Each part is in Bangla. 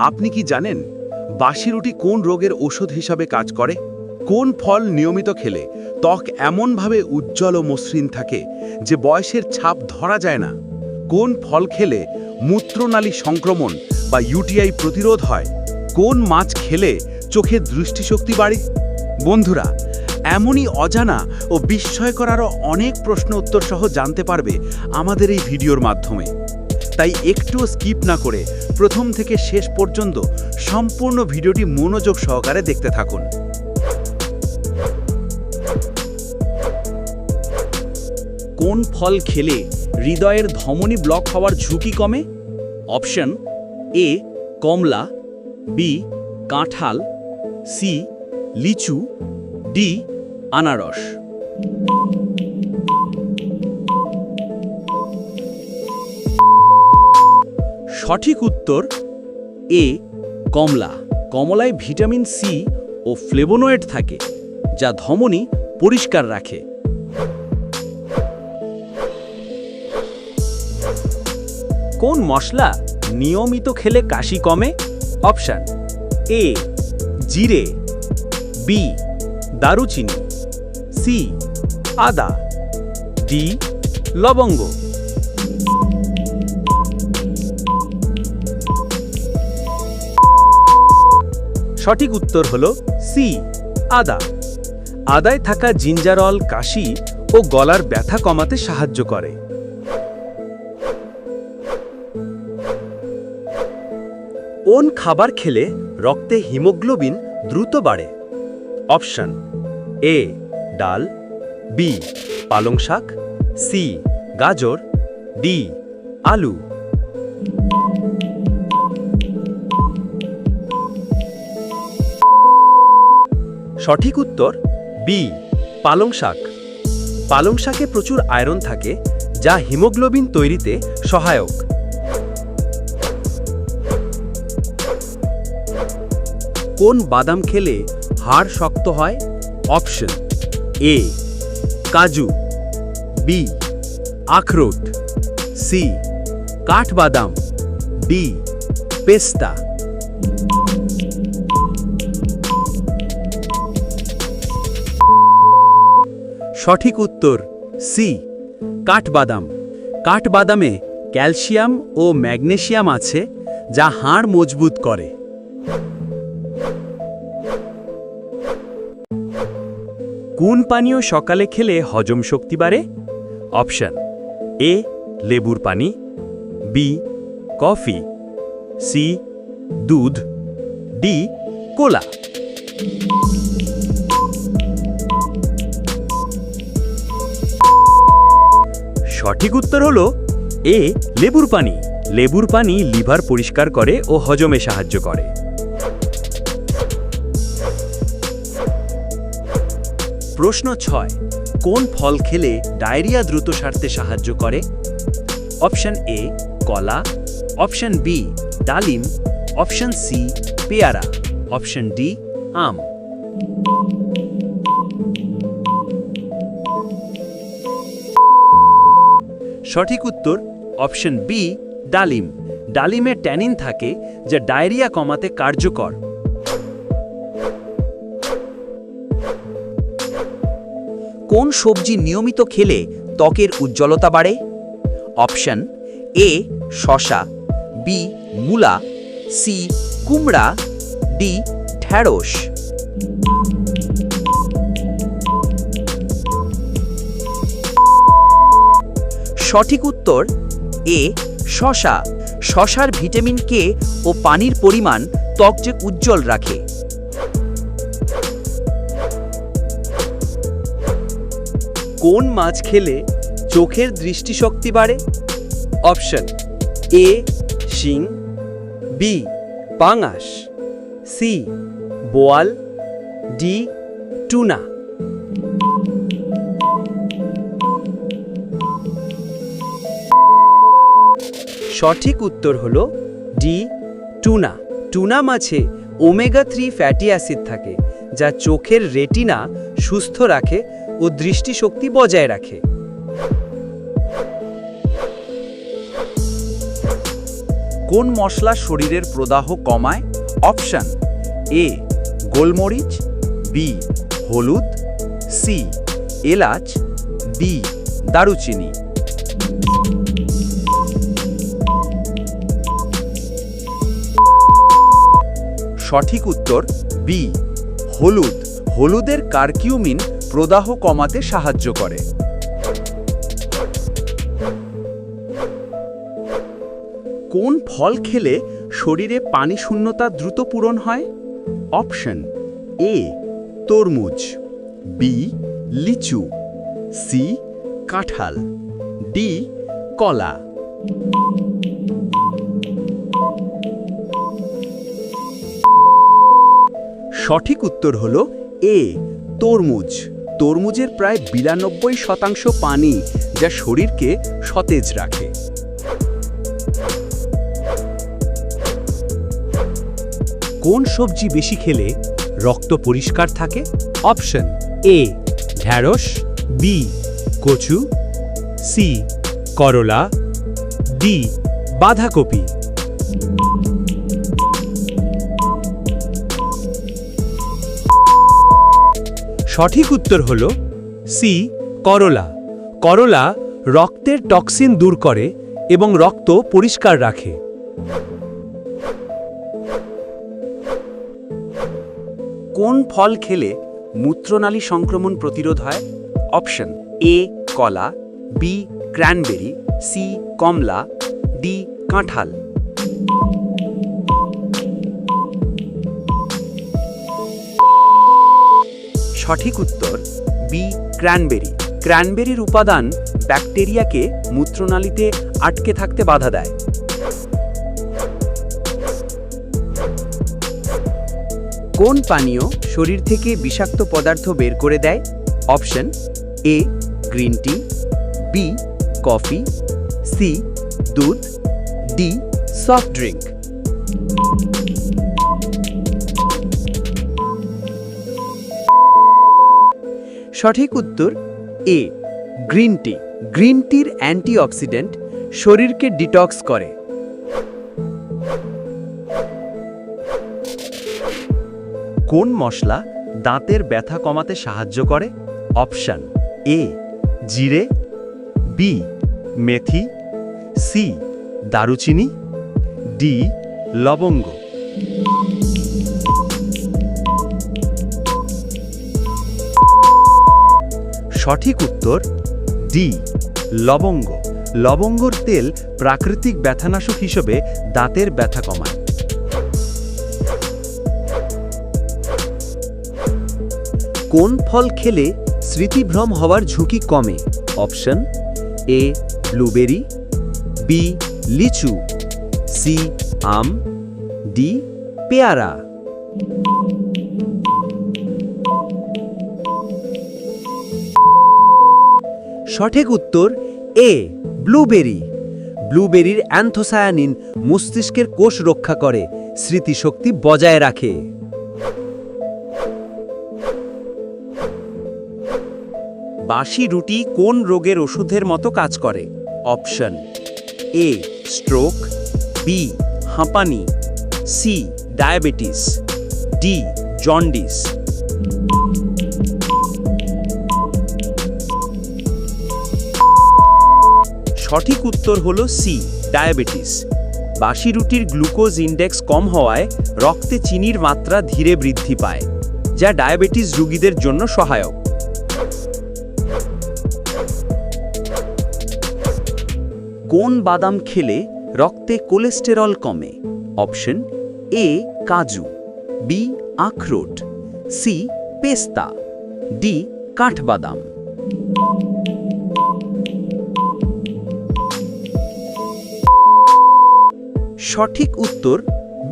আপনি কি জানেন বাসি রুটি কোন রোগের ওষুধ হিসাবে কাজ করে? কোন ফল নিয়মিত খেলে ত্বক এমনভাবে উজ্জ্বল ও মসৃণ থাকে যে বয়সের ছাপ ধরা যায় না? কোন ফল খেলে মূত্রনালী সংক্রমণ বা ইউটিআই প্রতিরোধ হয়? কোন মাছ খেলে চোখের দৃষ্টিশক্তি বাড়ে? বন্ধুরা, এমনই অজানা ও বিস্ময়কর আরও অনেক প্রশ্ন উত্তর সহ জানতে পারবে আমাদের এই ভিডিওর মাধ্যমে। তাই একটুও স্কিপ না করে প্রথম থেকে শেষ পর্যন্ত সম্পূর্ণ ভিডিওটি মনোযোগ সহকারে দেখতে থাকুন। কোন ফল খেলে হৃদয়ের ধমনী ব্লক হওয়ার ঝুঁকি কমে? অপশন এ, কমলা, বি, কাঁঠাল, সি, লিচু, ডি, আনারস। সঠিক উত্তর, এ, কমলা। কমলায় ভিটামিন সি ও ফ্লেভোনয়েড থাকে, যা ধমনী পরিষ্কার রাখে। কোন মশলা নিয়মিত খেলে কাশি কমে? অপশান, এ, জিরে, বি, দারুচিনি, সি, আদা, ডি, লবঙ্গ। সঠিক উত্তর হল সি, আদা। আদায় থাকা জিঞ্জারল কাশি ও গলার ব্যথা কমাতে সাহায্য করে। কোন খাবার খেলে রক্তে হিমোগ্লোবিন দ্রুত বাড়ে? অপশন, এ, ডাল, বি, পালং শাক, সি, গাজর, ডি, আলু। সঠিক উত্তর, বি, পালং শাক। পালং শাকে প্রচুর আয়রন থাকে, যা হিমোগ্লোবিন তৈরিতে সহায়ক। কোন বাদাম খেলে হাড় শক্ত হয়? অপশন, এ, কাজু, বি, আখরোট, সি, কাঠবাদাম, ডি, পেস্তা। সঠিক উত্তর সি, কাঠবাদাম। কাঠবাদামে ক্যালসিয়াম ও ম্যাগনেশিয়াম আছে, যা হাড় মজবুত করে। কোন পানীয় সকালে খেলে হজম শক্তি বাড়ে? অপশন এ, লেবুর পানি, বি, কফি, সি, দুধ, ডি, কোলা। সঠিক উত্তর হলো এ, লেবুর পানি। লেবুর পানি লিভার পরিষ্কার করে ও হজমে সাহায্য করে। প্রশ্ন ছয়, কোন ফল খেলে ডায়রিয়া দ্রুত সারতে সাহায্য করে? অপশন এ, কলা। অপশন বি, ডালিম। অপশন সি, পেয়ারা। অপশন ডি, আম। সঠিক উত্তর অপশন বি ডালিম। ডালিমে ট্যানিন থাকে যা ডায়রিয়া কমাতে কার্যকর। কোন সবজি নিয়মিত খেলে ত্বকের উজ্জ্বলতা বাড়ে? অপশন এ শশা বি মূলা। সি কুমড়া। ডি ঢ্যাঁড়স। সঠিক উত্তর, এ, শশা। শশার ভিটামিন কে ও পানির পরিমাণ ত্বককে উজ্জ্বল রাখে। কোন মাছ খেলে চোখের দৃষ্টিশক্তি বাড়ে? অপশন, এ, শিং, বি, পাঙাশ, সি, বোয়াল, ডি, টুনা। সঠিক উত্তর হলো ডি টুনা টুনা মাছে ওমেগা থ্রি ফ্যাটি অ্যাসিড থাকে, যা চোখের রেটিনা সুস্থ রাখে ও দৃষ্টিশক্তি বজায় রাখে। কোন মশলা শরীরের প্রদাহ কমায়? অপশান এ গোলমরিচ বি হলুদ সি এলাচ ডি দারুচিনি। সঠিক উত্তর বি, হলুদ। হলুদের কার্কিউমিন প্রদাহ কমাতে সাহায্য করে। কোন ফল খেলে শরীরে পানি শূন্যতা দ্রুত পূরণ হয়? অপশন এ, তরমুজ। বি, লিচু। সি, কাঁঠাল। ডি, কলা। সঠিক উত্তর হল এ, তরমুজ। তরমুজের প্রায় বিরানব্বই শতাংশ পানি যা শরীরকে সতেজ রাখে। কোন সবজি বেশি খেলে রক্ত পরিষ্কার থাকে? অপশন এ, ঢ্যাঁড়স, বি, কচু, সি, করলা, ডি, বাঁধাকপি। সঠিক উত্তর হল সি, করলা। করলা রক্তের টক্সিন দূর করে এবং রক্ত পরিষ্কার রাখে। কোন ফল খেলে মূত্রনালী সংক্রমণ প্রতিরোধ হয়? অপশন এ, কলা, বি, ক্র্যানবেরি, সি, কমলা, ডি, কাঁঠাল। সঠিক উত্তর বি ক্র্যানবেরি ক্র্যানবেরির উপাদান ব্যাকটেরিয়াকে মূত্রনালীতে আটকে থাকতে বাধা দেয়। কোন পানীয় শরীর থেকে বিষাক্ত পদার্থ বের করে দেয়? Option A green tea B coffee C দুধ ডি সফট ড্রিঙ্ক। সঠিক উত্তর, এ, গ্রিন টি। গ্রিন টির অ্যান্টিঅক্সিডেন্ট শরীরকে ডিটক্স করে। কোন মশলা দাঁতের ব্যথা কমাতে সাহায্য করে? অপশান, এ, জিরে, বি, মেথি, সি, দারুচিনি, ডি, লবঙ্গ। সঠিক উত্তর ডি, লবঙ্গ। লবঙ্গর তেল প্রাকৃতিক ব্যথানাশক হিসেবে দাঁতের ব্যথা কমায়। কোন ফল খেলে স্মৃতিভ্রম হওয়ার ঝুঁকি কমে? অপশন এ, ব্লুবেরি, বি, লিচু, সি, আম, ডি, পেয়ারা। সঠিক উত্তর, এ, ব্লুবেরি। ব্লুবেরির অ্যান্থোসায়ানিন মস্তিষ্কের কোষ রক্ষা করে, স্মৃতিশক্তি বজায় রাখে। বাসি রুটি কোন রোগের ওষুধের মতো কাজ করে? অপশন, এ, স্ট্রোক, বি, হাঁপানি, সি, ডায়াবেটিস, ডি, জন্ডিস। সঠিক উত্তর হলো সি ডায়াবেটিস বাসি রুটির গ্লুকোজ ইন্ডেক্স কম হওয়ায় রক্তে চিনির মাত্রা ধীরে বৃদ্ধি পায়, যা ডায়াবেটিস রোগীদের জন্য সহায়ক। কোন বাদাম খেলে রক্তে কোলেস্টেরল কমে? অপশন এ কাজু বি আখরোট সি পেস্তা ডি কাঠবাদাম। সঠিক উত্তর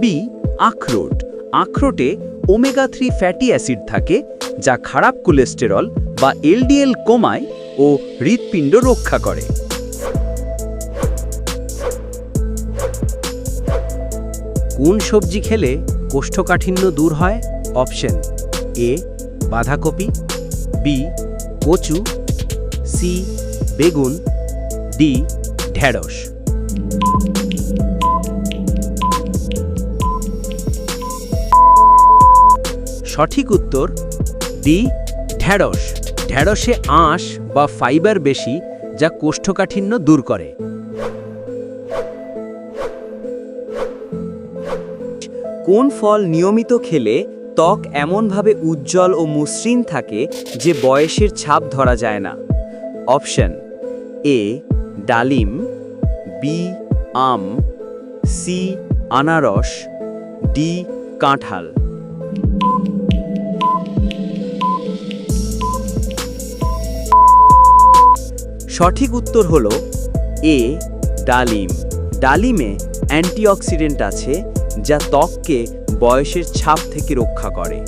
বি আখরোট। আখরোটে ওমেগা থ্রি ফ্যাটি অ্যাসিড থাকে, যা খারাপ কোলেস্টেরল বা এলডিএল কমায় ও হৃৎপিণ্ড রক্ষা করে। কোন সবজি খেলে কোষ্ঠকাঠিন্য দূর হয়? অপশন এ বাঁধাকপি বি কচু সি বেগুন ডি ঢেঁড়স। সঠিক উত্তর ডি ঢ্যাঁড়স ঢ্যাঁড়সে আঁশ বা ফাইবার বেশি যা কোষ্ঠকাঠিন্য দূর করে। কোন ফল নিয়মিত খেলে ত্বক এমনভাবে উজ্জ্বল ও মসৃণ থাকে যে বয়সের ছাপ ধরা যায় না? অপশন এ, ডালিম, বি, আম, সি, আনারস, ডি, কাঁঠাল। সঠিক উত্তর হলো এ, ডালিম। ডালিমে অ্যান্টিঅক্সিডেন্ট আছে যা ত্বককে বয়সের ছাপ থেকে রক্ষা করে।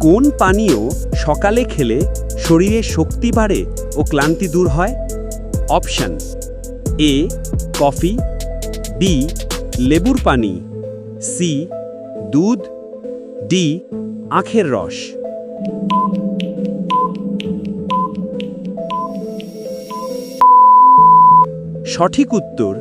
কোন পানীয় সকালে খেলে শরীরে শক্তি বাড়ে ও ক্লান্তি দূর হয়? অপশন এ, কফি, বি, লেবুর পানি, সি, দুধ, ডি, আখের রস। সঠিক উত্তর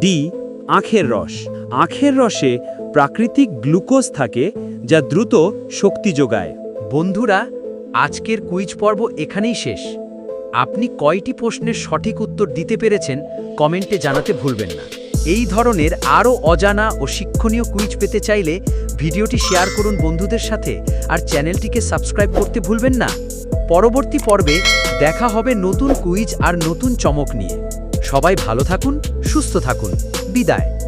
ডি আখের রস। আখের রসে প্রাকৃতিক গ্লুকোজ থাকে যা দ্রুত শক্তি যোগায়। বন্ধুরা, আজকের কুইজ পর্ব এখানেই শেষ। আপনি কয়টি প্রশ্নের সঠিক উত্তর দিতে পেরেছেন কমেন্টে জানাতে ভুলবেন না। এই ধরনের আরও অজানা ও শিক্ষণীয় কুইজ পেতে চাইলে ভিডিওটি শেয়ার করুন বন্ধুদের সাথে আর চ্যানেলটিকে সাবস্ক্রাইব করতে ভুলবেন না। পরবর্তী পর্বে দেখা হবে নতুন কুইজ আর নতুন চমক নিয়ে। সবাই ভালো থাকুন, সুস্থ থাকুন। বিদায়।